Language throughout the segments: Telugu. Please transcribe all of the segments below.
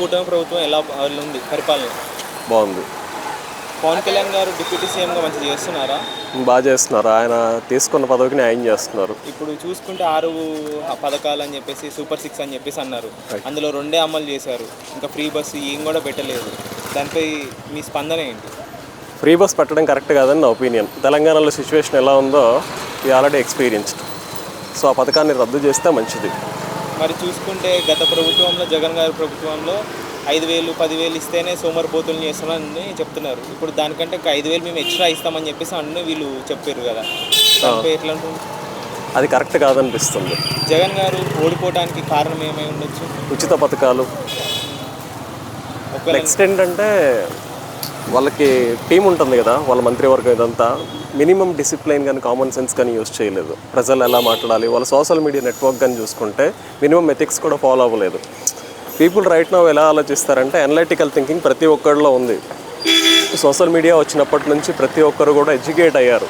కూటమి ప్రభుత్వం ఎలా ఉంది? పరిపాలన? బాగుంది. పవన్ కళ్యాణ్ గారు డిప్యూటీ సీఎంగా మంచిగా చేస్తున్నారా? బాగా చేస్తున్నారు. ఆయన తీసుకున్న పదవికి న్యాయం చేస్తున్నారు. ఇప్పుడు చూసుకుంటే ఆరు పథకాలు అని చెప్పేసి సూపర్ సిక్స్ అని చెప్పేసి అన్నారు. అందులో రెండే అమలు చేశారు. ఇంకా ఫ్రీ బస్సు ఏం కూడా పెట్టలేదు. దానిపై మీ స్పందన ఏంటి? ఫ్రీ బస్ పెట్టడం కరెక్ట్ కాదని నా ఒపీనియన్. తెలంగాణలో సిచ్యువేషన్ ఎలా ఉందో ఇది ఆల్రెడీ ఎక్స్పీరియన్స్డ్ సో ఆ పథకాన్ని రద్దు చేస్తే మంచిది. మరి చూసుకుంటే గత ప్రభుత్వంలో జగన్ గారి ప్రభుత్వంలో ఐదు వేలు పదివేలు ఇస్తేనే సోమరిపోతులు చేస్తున్నారని చెప్తున్నారు. ఇప్పుడు దానికంటే ఒక ఐదు వేలు మేము ఎక్స్ట్రా ఇస్తామని చెప్పేసి అన్నీ వీళ్ళు చెప్పారు కదా. దానిపై ఎట్లా ఉంటుంది అది కరెక్ట్ కాదనిపిస్తుంది. జగన్ గారు ఓడిపోవడానికి కారణం ఏమై ఉండొచ్చు? ఉచిత పథకాలు. నెక్స్ట్ ఏంటంటే వాళ్ళకి టీం ఉంటుంది కదా వాళ్ళ మంత్రివర్గం ఇదంతా. మినిమం డిసిప్లైన్ కానీ కామన్ సెన్స్ కానీ యూజ్ చేయలేదు. ప్రజలు ఎలా మాట్లాడాలి వాళ్ళ సోషల్ మీడియా నెట్వర్క్ కానీ చూసుకుంటే మినిమం ఎథిక్స్ కూడా ఫాలో అవ్వలేదు. పీపుల్ రైట్ నవ్ ఎలా ఆలోచిస్తారంటే అనలిటికల్ థింకింగ్ ప్రతి ఒక్కరిలో ఉంది. సోషల్ మీడియా వచ్చినప్పటి నుంచి ప్రతి ఒక్కరు కూడా ఎడ్యుకేట్ అయ్యారు.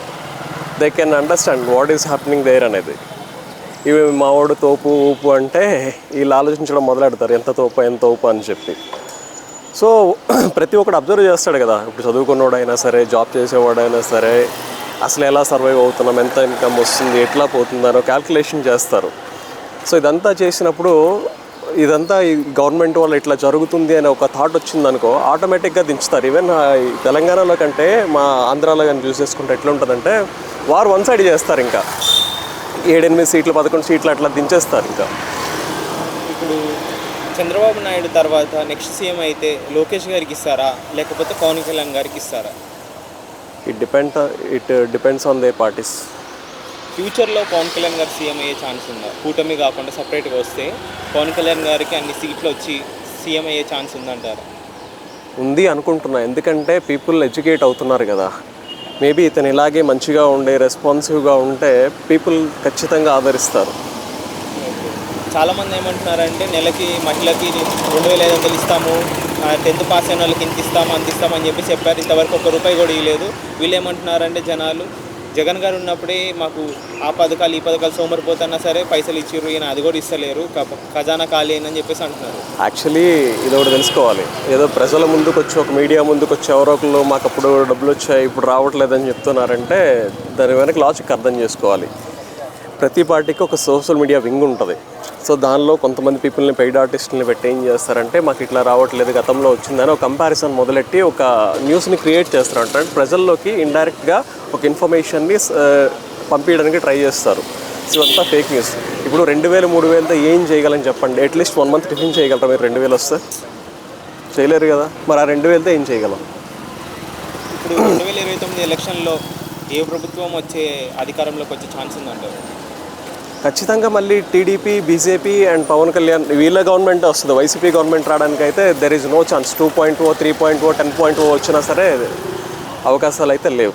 They can understand what is happening there అనేది. ఇవి మావాడు తోపు ఊపు అంటే వీళ్ళు ఆలోచించడం మొదలెడతారు ఎంత తోపు ఎంత తోపు అని చెప్పి. సో ప్రతి ఒక్కడు అబ్జర్వ్ చేస్తాడు కదా. ఇప్పుడు చదువుకున్నవాడైనా సరే జాబ్ చేసేవాడైనా సరే అసలు ఎలా సర్వైవ్ అవుతున్నాం ఎంత ఇన్కమ్ వస్తుంది ఎట్లా పోతుందనో క్యాల్కులేషన్ చేస్తారు. సో ఇదంతా చేసినప్పుడు ఇదంతా ఈ గవర్నమెంట్ వల్ల ఇట్లా జరుగుతుంది అనే ఒక థాట్ వచ్చిందనుకో ఆటోమేటిక్గా దించుతారు. ఈవెన్ తెలంగాణలో కంటే మా ఆంధ్రాలో కానీ చూసేసుకుంటే ఎట్లా ఉంటుందంటే వారు వన్ సైడ్ చేస్తారు ఇంకా. ఏడెనిమిది సీట్లు పదకొండు సీట్లు అట్లా దించేస్తారు ఇంకా. చంద్రబాబు నాయుడు తర్వాత నెక్స్ట్ సీఎం అయితే లోకేష్ గారికి ఇస్తారా? లేకపోతే పవన్ కళ్యాణ్ గారికి ఇస్తారా? It depend it depends on the parties ఫ్యూచర్లో పవన్ కళ్యాణ్ గారు సీఎం అయ్యే ఛాన్స్ ఉందా? కూటమి కాకుండా సపరేట్గా వస్తే పవన్ కళ్యాణ్ గారికి అన్ని సీట్లు వచ్చి సీఎం అయ్యే ఛాన్స్ ఉందంటారా? ఉంది అనుకుంటున్నా. ఎందుకంటే పీపుల్ ఎడ్యుకేట్ అవుతున్నారు కదా. మేబీ ఇతను ఇలాగే మంచిగా ఉండే రెస్పాన్సివ్గా ఉంటే పీపుల్ ఖచ్చితంగా ఆదరిస్తారు. చాలామంది ఏమంటున్నారంటే నెలకి మహిళకి రెండు వేల ఐదు వందలు ఇస్తాము టెన్త్ పాస్ అయిన వాళ్ళకి ఇంత ఇస్తాము అంత ఇస్తాము అని చెప్పి చెప్పారు. ఇంతవరకు ఒక్క రూపాయి కూడా ఇవ్వలేదు. వీళ్ళు ఏమంటున్నారంటే జనాలు జగన్ గారు ఉన్నప్పుడే మాకు ఆ పథకాలు ఈ పథకాలు సోమరిపోతున్నా సరే పైసలు ఇచ్చిర్రు ఈయన అది కూడా ఇస్తలేరు ఖజానా ఖాళీ అయిందని చెప్పేసి అంటున్నారు. యాక్చువల్లీ ఇది ఒకటి తెలుసుకోవాలి. ఏదో ప్రజల ముందుకు వచ్చి ఒక మీడియా ముందుకు వచ్చి ఎవరో ఒకరు మాకు అప్పుడు డబ్బులు వచ్చాయి ఇప్పుడు రావట్లేదని చెప్తున్నారంటే దాని వెనక లాజిక్ అర్థం చేసుకోవాలి. ప్రతి పార్టీకి ఒక సోషల్ మీడియా వింగ్ ఉంటుంది. సో దానిలో కొంతమంది పీపుల్ని పెయిడ్ ఆర్టిస్టులని పెట్టి ఏం చేస్తారంటే మాకు ఇట్లా రావట్లేదు గతంలో వచ్చిందని ఒక కంపారిజన్ మొదలెట్టి ఒక న్యూస్ని క్రియేట్ చేస్తారంట అంటే ప్రజల్లోకి ఇండైరెక్ట్గా ఒక ఇన్ఫర్మేషన్ని పంపించడానికి ట్రై చేస్తారు. సో అంతా ఫేక్ న్యూస్ ఇప్పుడు రెండు వేలు మూడు వేలతో ఏం చేయగలని చెప్పండి? అట్లీస్ట్ వన్ మంత్ టిఫిన్ చేయగలరా మీరు? రెండు వేలు వస్తే? చేయలేరు కదా? మరి ఆ రెండు వేలతో ఏం చేయగలం? ఇప్పుడు రెండు వేల ఇరవై తొమ్మిది ఎలక్షన్లో ఏ ప్రభుత్వం వచ్చే అధికారంలోకి వచ్చే ఛాన్స్ ఉందంటారు? ఖచ్చితంగా మళ్ళీ TDP BJP and Pawan Kalyan వీళ్ళ గవర్నమెంట్ వస్తుంది. వైసీపీ గవర్నమెంట్ రావడానికి అయితే there is no chance two point o three point o ten point o వచ్చినా సరే అవకాశాలు అయితే లేవు.